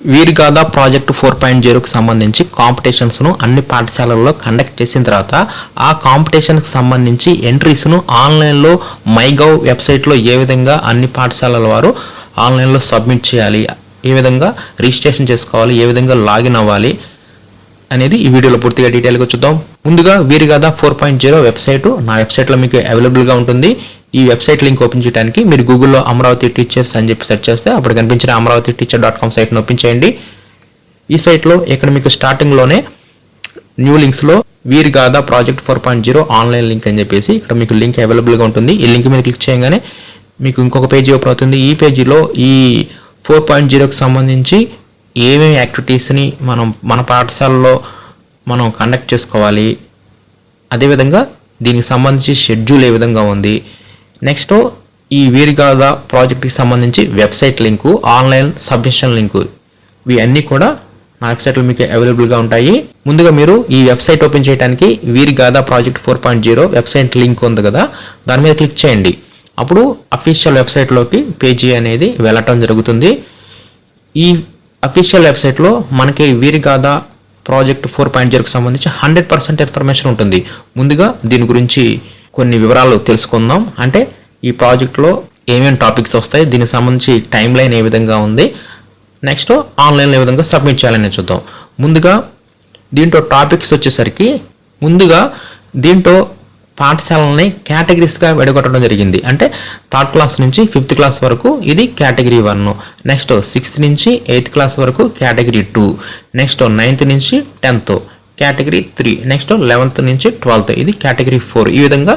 వీరిగాథ project four point జీరోకి సంబంధించి కాంపిటీషన్స్ను అన్ని పాఠశాలల్లో కండక్ట్ చేసిన తర్వాత ఆ కాంపిటీషన్కి సంబంధించి ఎంట్రీస్ను ఆన్లైన్లో మైగవ్ వెబ్సైట్లో ఏ విధంగా అన్ని పాఠశాలల వారు ఆన్లైన్లో సబ్మిట్ చేయాలి ఏ విధంగా రిజిస్ట్రేషన్ చేసుకోవాలి ఏ విధంగా లాగిన్ అవ్వాలి అనేది ఈ వీడియోలో పూర్తిగా డీటెయిల్గా చూద్దాం. ముందుగా Veeragatha four point zero website నా వెబ్సైట్లో మీకు అవైలబుల్గా ఉంటుంది. ఈ వెబ్సైట్ లింక్ ఓపెన్ చేయడానికి మీరు గూగుల్లో అమరావతి టీచర్స్ అని చెప్పి సెర్చ్ చేస్తే అప్పుడు కనిపించిన అమరావతి టీచర్ డాట్ కామ్ సైట్ని ఓపెన్ చేయండి. ఈ సైట్లో ఇక్కడ మీకు స్టార్టింగ్లోనే new లింక్స్లో Veeragatha project four point zero online link అని చెప్పేసి ఇక్కడ మీకు లింక్ అవైలబుల్గా ఉంటుంది. ఈ లింక్ మీద క్లిక్ చేయగానే మీకు ఇంకొక పేజీ ఓపెన్ అవుతుంది. ఈ పేజీలో ఈ ఫోర్ పాయింట్ జీరోకి సంబంధించి ఏమేమి యాక్టివిటీస్ని మనం మన పాఠశాలలో మనం కండక్ట్ చేసుకోవాలి అదేవిధంగా దీనికి సంబంధించి షెడ్యూల్ ఏ విధంగా ఉంది నెక్స్ట్ ఈ వీరిగాథ ప్రాజెక్ట్కి సంబంధించి website link online submission link ఇవి అన్నీ కూడా నా వెబ్సైట్లో మీకు అవైలబుల్గా ఉంటాయి. ముందుగా మీరు ఈ వెబ్సైట్ ఓపెన్ చేయడానికి Veeragatha project four point zero website link ఉంది కదా దాని మీద క్లిక్ చేయండి. అప్పుడు అఫీషియల్ వెబ్సైట్లోకి పేజీ అనేది వెళ్ళటం జరుగుతుంది. ఈ అఫీషియల్ వెబ్సైట్లో మనకి వీరిగాథ ప్రాజెక్ట్ ఫోర్ పాయింట్ జీరోకి సంబంధించి హండ్రెడ్ పర్సెంట్ ఇన్ఫర్మేషన్ ఉంటుంది. ముందుగా దీని గురించి కొన్ని వివరాలు తెలుసుకుందాం. అంటే ఈ ప్రాజెక్ట్లో ఏమేమి టాపిక్స్ వస్తాయి దీనికి సంబంధించి టైం లైన్ ఏ విధంగా ఉంది నెక్స్ట్ ఆన్లైన్లో ఏ విధంగా సబ్మిట్ చేయాలని చూద్దాం. ముందుగా దీంట్లో టాపిక్స్ వచ్చేసరికి ముందుగా దీంట్లో పాఠశాలని కేటగిరీస్గా విడగొట్టడం జరిగింది. అంటే థర్డ్ క్లాస్ నుంచి ఫిఫ్త్ క్లాస్ వరకు ఇది కేటగిరీ వన్. నెక్స్ట్ సిక్స్త్ నుంచి ఎయిత్ క్లాస్ వరకు కేటగిరీ టూ. నెక్స్ట్ నైన్త్ నుంచి tenth. Category three. Next eleventh నుంచి ట్వెల్త్. ఇది కేటగిరీ ఫోర్. ఈ విధంగా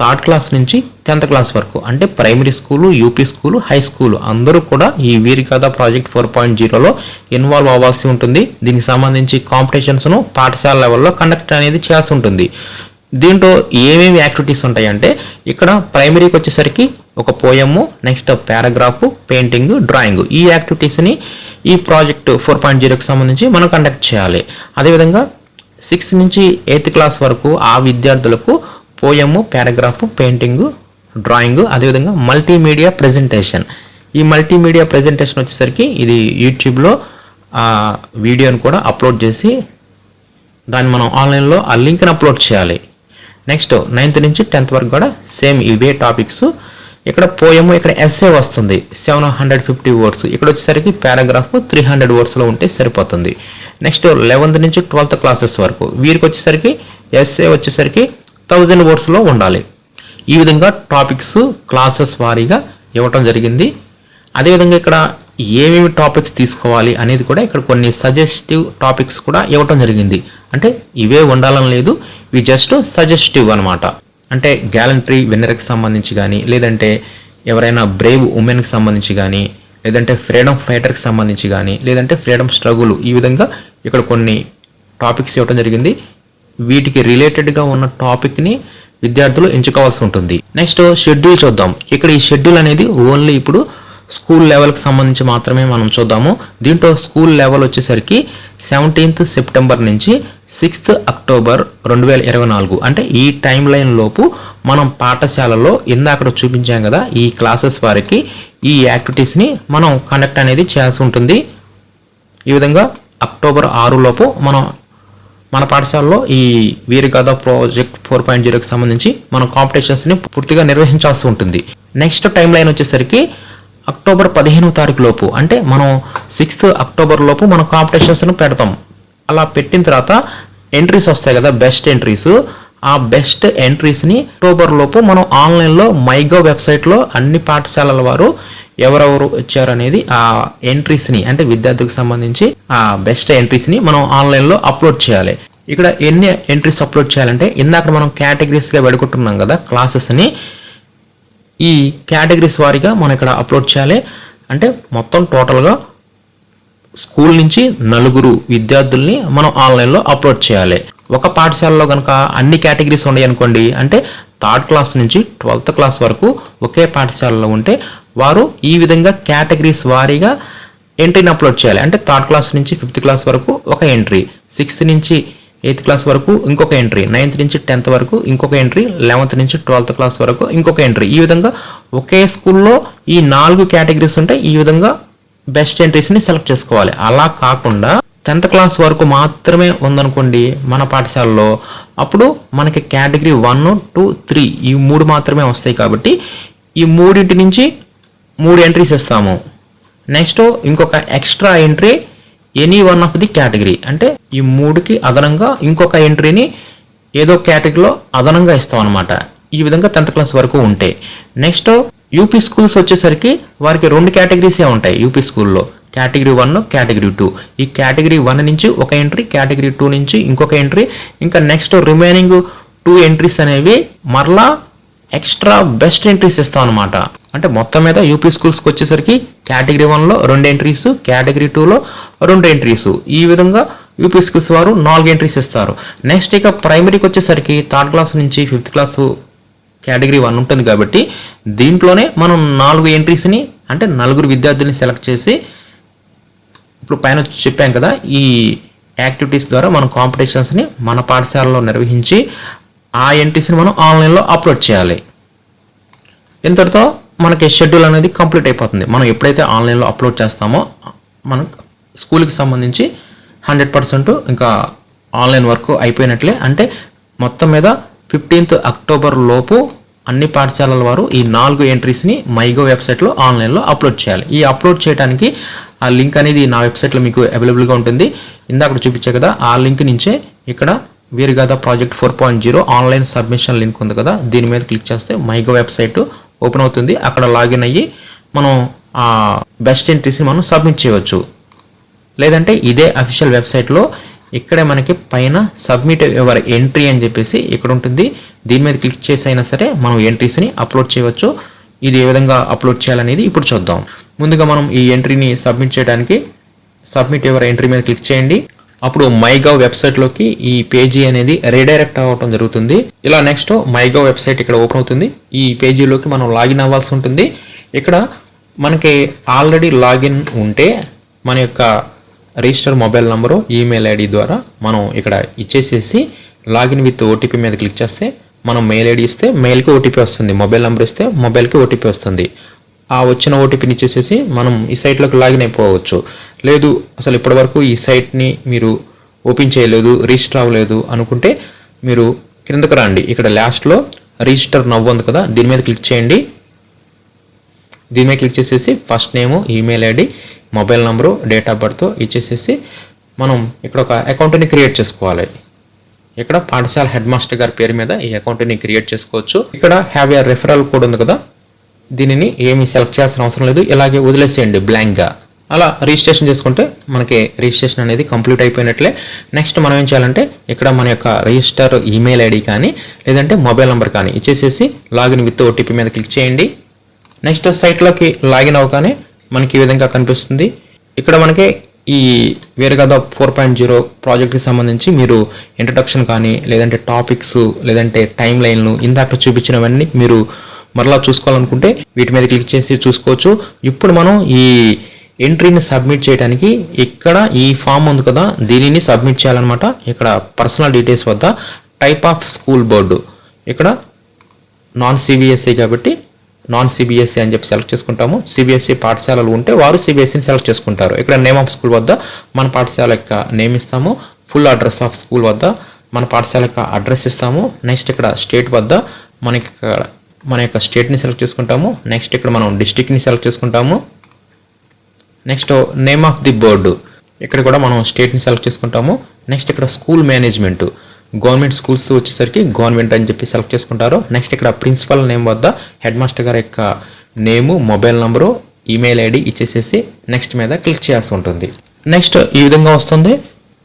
థర్డ్ క్లాస్ నుంచి టెన్త్ క్లాస్ వరకు. అంటే primary school UP school high school. అందరూ కూడా ఈ వీరికథ ప్రాజెక్ట్ ఫోర్ పాయింట్ జీరోలో ఇన్వాల్వ్ అవ్వాల్సి ఉంటుంది. దీనికి సంబంధించి కాంపిటీషన్స్ను పాఠశాల లెవెల్లో కండక్ట్ అనేది చేయాల్సి ఉంటుంది. దీంట్లో ఏమేమి యాక్టివిటీస్ ఉంటాయంటే ఇక్కడ ప్రైమరీకి వచ్చేసరికి ఒక పోయము నెక్స్ట్ పారాగ్రాఫ్ పెయింటింగ్ డ్రాయింగ్. ఈ యాక్టివిటీస్ని ఈ ప్రాజెక్ట్ ఫోర్ పాయింట్ జీరోకి సంబంధించి మనం కండక్ట్ చేయాలి. అదేవిధంగా సిక్స్త్ నుంచి ఎయిత్ క్లాస్ వరకు ఆ విద్యార్థులకు పోయము పారాగ్రాఫ్ పెయింటింగ్ డ్రాయింగ్ అదేవిధంగా మల్టీమీడియా ప్రజెంటేషన్. ఈ మల్టీమీడియా ప్రజెంటేషన్ వచ్చేసరికి ఇది యూట్యూబ్లో ఆ వీడియోని కూడా అప్లోడ్ చేసి దాన్ని మనం ఆన్లైన్లో ఆ లింక్ని అప్లోడ్ చేయాలి. నెక్స్ట్ నైన్త్ నుంచి టెన్త్ వరకు కూడా సేమ్ ఇవే టాపిక్స్. ఇక్కడ పోయము ఇక్కడ ఎస్ఏ వస్తుంది. Seven hundred fifty words. ఇక్కడ వచ్చేసరికి పారాగ్రాఫ్ త్రీ హండ్రెడ్ వర్డ్స్లో ఉంటే సరిపోతుంది. నెక్స్ట్ లెవెన్త్ నుంచి ట్వెల్త్ క్లాసెస్ వరకు. వీరికి వచ్చేసరికి ఎస్ఏ వచ్చేసరికి థౌజండ్ వర్డ్స్లో ఉండాలి. ఈ విధంగా టాపిక్స్ క్లాసెస్ వారీగా ఇవ్వటం జరిగింది. అదేవిధంగా ఇక్కడ ఏమేమి టాపిక్స్ తీసుకోవాలి అనేది కూడా ఇక్కడ కొన్ని సజెస్టివ్ టాపిక్స్ కూడా ఇవ్వటం జరిగింది. అంటే ఇవే ఉండాలని లేదు ఇవి జస్ట్ సజెస్టివ్ అనమాట అంటే గ్యాలంటరీ విన్నర్కి సంబంధించి కానీ లేదంటే ఎవరైనా బ్రేవ్ ఉమెన్కి సంబంధించి కానీ లేదంటే ఫ్రీడమ్ ఫైటర్కి సంబంధించి కానీ లేదంటే ఫ్రీడమ్ స్ట్రగుల్ ఈ విధంగా ఇక్కడ కొన్ని టాపిక్స్ ఇవ్వడం జరిగింది. వీటికి రిలేటెడ్గా ఉన్న టాపిక్ని విద్యార్థులు ఎంచుకోవాల్సి ఉంటుంది. నెక్స్ట్ షెడ్యూల్ చూద్దాం. ఇక్కడ ఈ షెడ్యూల్ అనేది ఓన్లీ ఇప్పుడు స్కూల్ లెవెల్కి సంబంధించి మాత్రమే మనం చూద్దాము. దీంట్లో స్కూల్ లెవెల్ వచ్చేసరికి సెవెంటీన్త్ సెప్టెంబర్ నుంచి సిక్స్త్ అక్టోబర్ రెండు వేల ఇరవై నాలుగు. అంటే ఈ టైం లైన్ లోపు మనం పాఠశాలలో ఇందాక చూపించాం కదా ఈ క్లాసెస్ వారికి ఈ యాక్టివిటీస్ని మనం కండక్ట్ అనేది చేయాల్సి ఉంటుంది. ఈ విధంగా అక్టోబర్ ఆరు లోపు మనం మన పాఠశాలలో ఈ వీరిగాథ ప్రాజెక్ట్ ఫోర్ పాయింట్ జీరోకి సంబంధించి మనం కాంపిటీషన్స్ని పూర్తిగా నిర్వహించాల్సి ఉంటుంది. నెక్స్ట్ టైం లైన్ వచ్చేసరికి అక్టోబర్ పదిహేనవ తారీఖు లోపు అంటే మనం సిక్స్త్ అక్టోబర్ లోపు మనం కాంపిటీషన్స్ను పెడతాం. అలా పెట్టిన తర్వాత ఎంట్రీస్ వస్తాయి కదా బెస్ట్ ఎంట్రీస్. ఆ బెస్ట్ ఎంట్రీస్ని అక్టోబర్ లోపు మనం ఆన్లైన్లో మైగో వెబ్సైట్లో అన్ని పాఠశాలల వారు ఎవరెవరు వచ్చారనేది ఆ ఎంట్రీస్ని అంటే విద్యార్థులకు సంబంధించి ఆ బెస్ట్ ఎంట్రీస్ని మనం ఆన్లైన్లో అప్లోడ్ చేయాలి. ఇక్కడ ఎన్ని ఎంట్రీస్ అప్లోడ్ చేయాలంటే ఇందాక మనం కేటగిరీస్గా పెడుకుంటున్నాం కదా క్లాసెస్ని ఈ కేటగిరీస్ వారీగా మనం ఇక్కడ అప్లోడ్ చేయాలి. అంటే మొత్తం టోటల్గా స్కూల్ నుంచి నలుగురు విద్యార్థుల్ని మనం ఆన్లైన్లో అప్లోడ్ చేయాలి. ఒక పాఠశాలలో కనుక అన్ని కేటగిరీస్ ఉన్నాయి అనుకోండి అంటే థర్డ్ క్లాస్ నుంచి ట్వెల్త్ క్లాస్ వరకు ఒకే పాఠశాలలో ఉంటే వారు ఈ విధంగా కేటగిరీస్ వారీగా ఎంట్రీని అప్లోడ్ చేయాలి. అంటే థర్డ్ క్లాస్ నుంచి ఫిఫ్త్ క్లాస్ వరకు ఒక ఎంట్రీ సిక్స్త్ నుంచి ఎయిత్ క్లాస్ వరకు ఇంకొక ఎంట్రీ నైన్త్ నుంచి టెన్త్ వరకు ఇంకొక ఎంట్రీ లెవెన్త్ నుంచి ట్వెల్త్ క్లాస్ వరకు ఇంకొక ఎంట్రీ. ఈ విధంగా ఒకే స్కూల్లో ఈ నాలుగు కేటగిరీస్ ఉంటాయి ఈ విధంగా బెస్ట్ ఎంట్రీస్ని సెలెక్ట్ చేసుకోవాలి. అలా కాకుండా టెన్త్ క్లాస్ వరకు మాత్రమే ఉందనుకోండి మన పాఠశాలలో అప్పుడు మనకి కేటగిరీ వన్ టూ త్రీ ఈ మూడు మాత్రమే వస్తాయి కాబట్టి ఈ మూడింటి నుంచి మూడు ఎంట్రీస్ ఇస్తాము. నెక్స్ట్ ఇంకొక extra entry any one of the category. అంటే ఈ మూడుకి అదనంగా ఇంకొక ఎంట్రీని ఏదో కేటగిరీలో అదనంగా ఇస్తాం అనమాట ఈ విధంగా టెన్త్ క్లాస్ వరకు ఉంటాయి నెక్స్ట్ యూపీ స్కూల్స్ వచ్చేసరికి వారికి రెండు కేటగిరీసే ఉంటాయి యూపీ స్కూల్లో. Category one category two. ఈ కేటగిరీ వన్ నుంచి ఒక ఎంట్రీ కేటగిరీ టూ నుంచి ఇంకొక ఎంట్రీ. ఇంకా నెక్స్ట్ రిమైనింగ్ టూ ఎంట్రీస్ అనేవి మరలా ఎక్స్ట్రా బెస్ట్ ఎంట్రీస్ ఇస్తాం అనమాట అంటే మొత్తం మీద యూపీ స్కూల్స్కి వచ్చేసరికి కేటగిరీ వన్లో రెండు ఎంట్రీస్ కేటగిరీ టూలో రెండు ఎంట్రీస్. ఈ విధంగా యూపీ స్కూల్స్ వారు నాలుగు ఎంట్రీస్ ఇస్తారు. నెక్స్ట్ ఇక ప్రైమరీకి వచ్చేసరికి థర్డ్ క్లాస్ నుంచి ఫిఫ్త్ క్లాసు కేటగిరీ వన్ ఉంటుంది కాబట్టి దీంట్లోనే మనం నాలుగు ఎంట్రీస్ని అంటే నలుగురు విద్యార్థుల్ని సెలెక్ట్ చేసి ఇప్పుడు పైన చెప్పాం కదా ఈ యాక్టివిటీస్ ద్వారా మనం కాంపిటీషన్స్ని మన పాఠశాలలో నిర్వహించి ఆ ఎంట్రీస్ని మనం ఆన్లైన్లో అప్లోడ్ చేయాలి. ఇంతటితో మనకి షెడ్యూల్ అనేది కంప్లీట్ అయిపోతుంది. మనం ఎప్పుడైతే ఆన్లైన్లో అప్లోడ్ చేస్తామో మన స్కూల్కి సంబంధించి హండ్రెడ్ పర్సెంట్ ఇంకా ఆన్లైన్ వర్క్ అయిపోయినట్లే. అంటే మొత్తం మీద ఫిఫ్టీన్త్ అక్టోబర్ లోపు అన్ని పాఠశాలల వారు ఈ నాలుగు ఎంట్రీస్ని మైగో వెబ్సైట్లో ఆన్లైన్లో అప్లోడ్ చేయాలి. ఈ అప్లోడ్ చేయడానికి ఆ లింక్ అనేది నా వెబ్సైట్లో మీకు అవైలబుల్గా ఉంటుంది. ఇందాక చూపించే కదా ఆ లింక్ నుంచే ఇక్కడ Veer Gatha project four point zero online submission link ఉంది కదా దీని మీద క్లిక్ చేస్తే మైగో వెబ్సైట్ ఓపెన్ అవుతుంది. అక్కడ లాగిన్ అయ్యి మనం ఆ బెస్ట్ ఎంట్రీస్ని మనం సబ్మిట్ చేయవచ్చు. లేదంటే ఇదే అఫీషియల్ వెబ్సైట్లో ఇక్కడే మనకి పైన సబ్మిట్ ఎవర్ ఎంట్రీ అని చెప్పేసి ఇక్కడ ఉంటుంది. దీని మీద క్లిక్ చేసి అయినా సరే మనం ఎంట్రీస్ని అప్లోడ్ చేయవచ్చు. ఇది ఏ విధంగా అప్లోడ్ చేయాలనేది ఇప్పుడు చూద్దాం. ముందుగా మనం ఈ ఎంట్రీని సబ్మిట్ చేయడానికి సబ్మిట్ యువర్ ఎంట్రీ మీద క్లిక్ చేయండి. అప్పుడు మైగవ్ వెబ్సైట్లోకి ఈ పేజీ అనేది రీడైరెక్ట్ అవ్వటం జరుగుతుంది. ఇలా నెక్స్ట్ మైగవ్ వెబ్సైట్ ఇక్కడ ఓపెన్ అవుతుంది. ఈ పేజీలోకి మనం లాగిన్ అవ్వాల్సి ఉంటుంది. ఇక్కడ మనకి ఆల్రెడీ లాగిన్ ఉంటే మన యొక్క register mobile number email ID ద్వారా మనం ఇక్కడ ఇచ్చేసేసి లాగిన్ విత్ ఓటీపీ మీద క్లిక్ చేస్తే మనం మెయిల్ ఐడి ఇస్తే మెయిల్కి ఓటీపీ వస్తుంది. మొబైల్ నెంబర్ ఇస్తే మొబైల్కి ఓటీపీ వస్తుంది. ఆ వచ్చిన ఓటీపీని ఇచ్చేసేసి మనం ఈ సైట్లోకి లాగిన్ అయిపోవచ్చు. లేదు అసలు ఇప్పటివరకు ఈ సైట్ని మీరు ఓపెన్ చేయలేదు రిజిస్టర్ అవ్వలేదు అనుకుంటే మీరు క్రిందకు రండి. ఇక్కడ లాస్ట్లో రిజిస్టర్ నవ్వు ఉంది కదా దీని మీద క్లిక్ చేయండి. దీని మీద క్లిక్ చేసేసి first name email ID mobile number date of birth ఇచ్చేసేసి మనం ఇక్కడ ఒక అకౌంట్ని క్రియేట్ చేసుకోవాలి. ఇక్కడ పాఠశాల హెడ్ మాస్టర్ గారి పేరు మీద ఈ అకౌంట్ని క్రియేట్ చేసుకోవచ్చు. ఇక్కడ హ్యావ్ యర్ రెఫరల్ కోడ్ ఉంది కదా? దీనిని ఏమి సెలెక్ట్ చేయాల్సిన అవసరం లేదు. ఇలాగే వదిలేసేయండి బ్లాంక్గా అలా రిజిస్ట్రేషన్ చేసుకుంటే మనకి రిజిస్ట్రేషన్ అనేది కంప్లీట్ అయిపోయినట్లే. నెక్స్ట్ మనం ఏం చేయాలంటే ఇక్కడ మన యొక్క రిజిస్టర్ ఈమెయిల్ ఐడి కానీ లేదంటే మొబైల్ నెంబర్ కానీ ఇచ్చేసేసి లాగిన్ విత్ ఓటీపీ మీద క్లిక్ చేయండి. నెక్స్ట్ సైట్లోకి లాగిన్ అవగానే మనకి ఈ విధంగా కనిపిస్తుంది. ఇక్కడ మనకి ఈ వేరుగద ఫోర్ పాయింట్ జీరో ప్రాజెక్ట్కి సంబంధించి మీరు ఇంట్రడక్షన్ కానీ లేదంటే టాపిక్స్ లేదంటే టైం లైన్లు ఇందాక చూపించినవన్నీ మీరు మరలా చూసుకోవాలనుకుంటే వీటి మీద క్లిక్ చేసి చూసుకోవచ్చు. ఇప్పుడు మనం ఈ ఎంట్రీని సబ్మిట్ చేయడానికి ఇక్కడ ఈ ఫామ్ ఉంది కదా దీనిని సబ్మిట్ చేయాలన్నమాట. ఇక్కడ పర్సనల్ డీటెయిల్స్ వద్ద టైప్ ఆఫ్ స్కూల్ బోర్డు ఇక్కడ నాన్ సిబిఎస్ఈ కాబట్టి నాన్ సిబిఎస్ఈ అని చెప్పి సెలెక్ట్ చేసుకుంటాము. సిబిఎస్ఈ పాఠశాలలు ఉంటే వారు సిబిఎస్ఈని సెలెక్ట్ చేసుకుంటారు. ఇక్కడ నేమ్ ఆఫ్ స్కూల్ వద్ద మన పాఠశాల యొక్క నేమ్ ఇస్తాము. ఫుల్ అడ్రస్ ఆఫ్ స్కూల్ వద్ద మన పాఠశాల యొక్క అడ్రస్ ఇస్తాము. నెక్స్ట్ ఇక్కడ స్టేట్ వద్ద మనకి ఇక్కడ మన యొక్క స్టేట్ని సెలెక్ట్ చేసుకుంటాము. నెక్స్ట్ ఇక్కడ మనం డిస్టిక్ని సెలెక్ట్ చేసుకుంటాము. Next name of the board ఇక్కడ కూడా మనం స్టేట్ని సెలెక్ట్ చేసుకుంటాము. నెక్స్ట్ ఇక్కడ స్కూల్ మేనేజ్మెంట్ గవర్నమెంట్ స్కూల్స్ వచ్చేసరికి గవర్నమెంట్ అని చెప్పి సెలెక్ట్ చేసుకుంటారు. నెక్స్ట్ ఇక్కడ ప్రిన్సిపల్ నేమ్ వద్ద హెడ్ మాస్టర్ గారి యొక్క name mobile number email ID ఇచ్చేసేసి next మీద క్లిక్ చేయాల్సి ఉంటుంది. నెక్స్ట్ ఈ విధంగా వస్తుంది.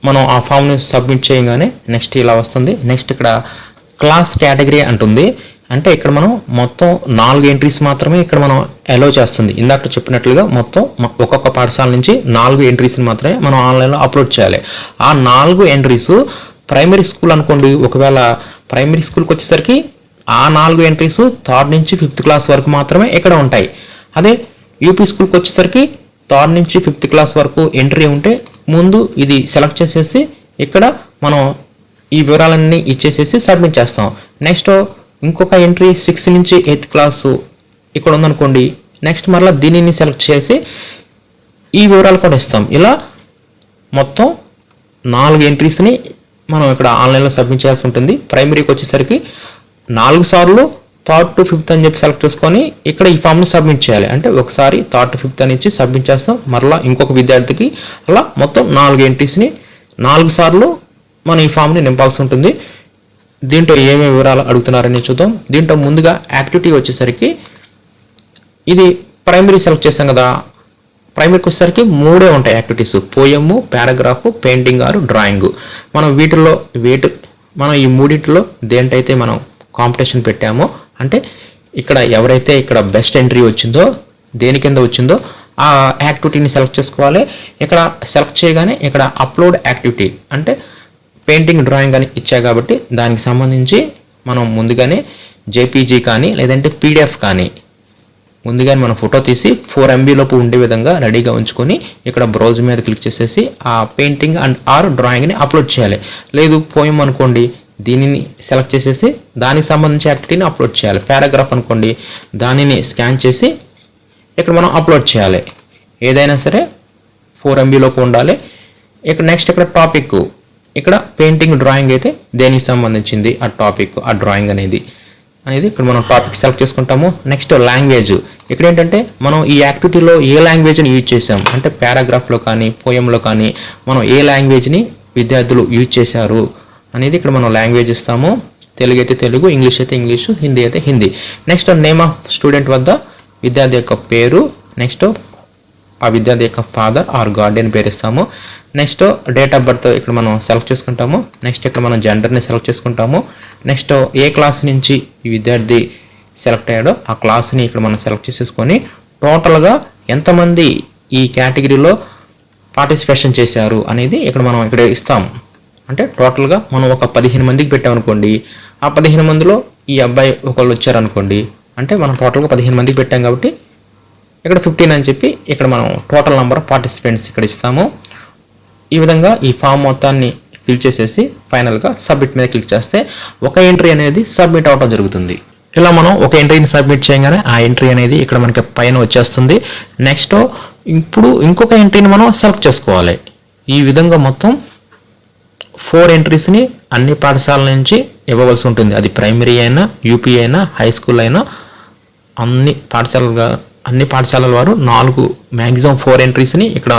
మనం ఆ ఫామ్ని సబ్మిట్ చేయగానే నెక్స్ట్ ఇలా వస్తుంది. నెక్స్ట్ ఇక్కడ క్లాస్ కేటగిరీ అంటుంది. అంటే ఇక్కడ మనం మొత్తం నాలుగు ఎంట్రీస్ మాత్రమే ఇక్కడ మనం అలో చేస్తుంది. ఇందాక చెప్పినట్లుగా మొత్తం ఒక్కొక్క పాఠశాల నుంచి నాలుగు ఎంట్రీస్ని మాత్రమే మనం ఆన్లైన్లో అప్లోడ్ చేయాలి. ఆ నాలుగు ఎంట్రీస్ ప్రైమరీ స్కూల్ అనుకోండి ఒకవేళ ప్రైమరీ స్కూల్కి వచ్చేసరికి ఆ నాలుగు ఎంట్రీస్ థర్డ్ నుంచి ఫిఫ్త్ క్లాస్ వరకు మాత్రమే ఇక్కడ ఉంటాయి. అదే యూపీ స్కూల్కి వచ్చేసరికి థర్డ్ నుంచి ఫిఫ్త్ క్లాస్ వరకు ఎంట్రీ ఉంటే ముందు ఇది సెలెక్ట్ చేసేసి ఇక్కడ మనం ఈ వివరాలన్నీ ఇచ్చేసేసి సబ్మిట్ చేస్తాం. నెక్స్ట్ ఇంకొక ఎంట్రీ సిక్స్త్ నుంచి ఎయిత్ క్లాసు ఇక్కడ ఉందనుకోండి నెక్స్ట్ మరలా దీనిని సెలెక్ట్ చేసి ఈ వివరాలు కూడా ఇస్తాం. ఇలా మొత్తం నాలుగు ఎంట్రీస్ని మనం ఇక్కడ ఆన్లైన్లో సబ్మిట్ చేయాల్సి ఉంటుంది. ప్రైమరీకి వచ్చేసరికి నాలుగు సార్లు థర్డ్ టు ఫిఫ్త్ అని చెప్పి సెలెక్ట్ చేసుకొని ఇక్కడ ఈ ఫామ్ను సబ్మిట్ చేయాలి. అంటే ఒకసారి థర్డ్ టు ఫిఫ్త్ అని ఇచ్చి సబ్మిట్ చేస్తాం. మరలా ఇంకొక విద్యార్థికి అలా మొత్తం నాలుగు ఎంట్రీస్ని నాలుగు సార్లు మనం ఈ ఫామ్ని నింపాల్సి ఉంటుంది. దీంట్లో ఏమేమి వివరాలు అడుగుతున్నారని చూద్దాం. దీంట్లో ముందుగా యాక్టివిటీ వచ్చేసరికి ఇది ప్రైమరీ సెలెక్ట్ చేస్తాం కదా. ప్రైమరీకి వచ్చేసరికి మూడే ఉంటాయి యాక్టివిటీస్ పోయము పారాగ్రాఫ్ పెయింటింగ్ ఆరు డ్రాయింగ్ మనం వీటిల్లో వీటి మనం ఈ మూడింటిలో దేంటైతే మనం కాంపిటీషన్ పెట్టామో అంటే ఇక్కడ ఎవరైతే ఇక్కడ బెస్ట్ ఎంట్రీ వచ్చిందో దేని కింద వచ్చిందో ఆ యాక్టివిటీని సెలెక్ట్ చేసుకోవాలి. ఇక్కడ సెలెక్ట్ చేయగానే ఇక్కడ అప్లోడ్ యాక్టివిటీ అంటే పెయింటింగ్ డ్రాయింగ్ అని ఇచ్చా కాబట్టి దానికి సంబంధించి మనం ముందుగానే జేపీజీ కానీ లేదంటే పీడిఎఫ్ కానీ ముందుగానే మనం ఫోటో తీసి ఫోర్ లోపు ఉండే విధంగా రెడీగా ఉంచుకొని ఇక్కడ బ్రౌజ్ మీద క్లిక్ చేసేసి ఆ పెయింటింగ్ అండ్ ఆర్ డ్రాయింగ్ని అప్లోడ్ చేయాలి. లేదు పోయం అనుకోండి దీనిని సెలెక్ట్ చేసేసి దానికి సంబంధించి యాక్టివిటీని అప్లోడ్ చేయాలి. పారాగ్రాఫ్ అనుకోండి దానిని స్కాన్ చేసి ఇక్కడ మనం అప్లోడ్ చేయాలి. ఏదైనా సరే ఫోర్ ఎంబీలోపు ఉండాలి. ఇక్కడ నెక్స్ట్ ఇక్కడ టాపిక్ ఇక్కడ పెయింటింగ్ డ్రాయింగ్ అయితే దేనికి సంబంధించింది? ఆ టాపిక్ ఆ డ్రాయింగ్ అనేది. అనేది ఇక్కడ మనం టాపిక్ సెలెక్ట్ చేసుకుంటాము. నెక్స్ట్ లాంగ్వేజ్ ఇక్కడ ఏంటంటే మనం ఈ యాక్టివిటీలో ఏ లాంగ్వేజ్ని యూజ్ చేసాం అంటే పారాగ్రాఫ్లో కానీ పోయంలో కానీ మనం ఏ లాంగ్వేజ్ని విద్యార్థులు యూజ్ చేశారు? అనేది ఇక్కడ మనం లాంగ్వేజ్ ఇస్తాము. తెలుగు అయితే తెలుగు ఇంగ్లీష్ అయితే ఇంగ్లీషు హిందీ అయితే Hindi next name of student వద్ద విద్యార్థి యొక్క పేరు. నెక్స్ట్ ఆ విద్యార్థి యొక్క ఫాదర్ ఆర్ గార్డియన్ పేరు ఇస్తాము నెక్స్ట్ డేట్ ఆఫ్ బర్త్ ఇక్కడ మనం సెలెక్ట్ చేసుకుంటాము. నెక్స్ట్ ఇక్కడ మనం జెండర్ని సెలెక్ట్ చేసుకుంటాము. నెక్స్ట్ ఏ క్లాస్ నుంచి ఈ విద్యార్థి సెలెక్ట్ అయ్యాడో ఆ క్లాస్ని ఇక్కడ మనం సెలెక్ట్ చేసేసుకొని టోటల్గా ఎంతమంది ఈ కేటగిరీలో పార్టిసిపేషన్ చేశారు అనేది ఇక్కడ మనం ఇక్కడ ఇస్తాం అంటే టోటల్గా మనం ఒక పదిహేను మందికి పెట్టామనుకోండి. ఆ పదిహేను మందిలో ఈ అబ్బాయి ఒకళ్ళు వచ్చారనుకోండి. అంటే మనం టోటల్గా పదిహేను మందికి పెట్టాం కాబట్టి ఇక్కడ ఫిఫ్టీన్ అని చెప్పి ఇక్కడ మనం టోటల్ నెంబర్ ఆఫ్ పార్టిసిపెంట్స్ ఇక్కడ ఇస్తాము. ఈ విధంగా ఈ ఫామ్ మొత్తాన్ని ఫిల్ చేసేసి ఫైనల్గా సబ్మిట్ మీద క్లిక్ చేస్తే ఒక ఎంట్రీ అనేది సబ్మిట్ అవటం జరుగుతుంది. ఇలా మనం ఒక ఎంట్రీని సబ్మిట్ చేయగానే ఆ ఎంట్రీ అనేది ఇక్కడ మనకి పైన వచ్చేస్తుంది. నెక్స్ట్ ఇప్పుడు ఇంకొక ఎంట్రీని మనం సెలెక్ట్ చేసుకోవాలి. ఈ విధంగా మొత్తం ఫోర్ ఎంట్రీస్ని అన్ని పాఠశాలల నుంచి ఇవ్వవలసి ఉంటుంది. అది ప్రైమరీ అయినా యూపీ అయినా హై స్కూల్ అయినా అన్ని పాఠశాలలుగా అన్ని పాఠశాలల వారు నాలుగు మ్యాక్సిమం ఫోర్ ఎంట్రీస్ని ఇక్కడ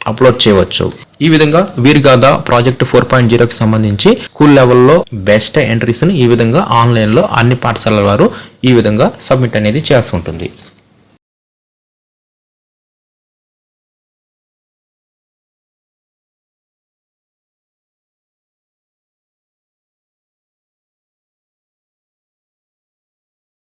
అప్లోడ్ చేయవచ్చు. ఈ విధంగా వీరిగాథ ప్రాజెక్ట్ ఫోర్ పాయింట్ జీరోకి సంబంధించి స్కూల్ లెవెల్లో బెస్ట్ ఎంట్రీస్ని ఈ విధంగా ఆన్లైన్లో అన్ని పాఠశాలల వారు ఈ విధంగా సబ్మిట్ అనేది చేస్తుంటుంది.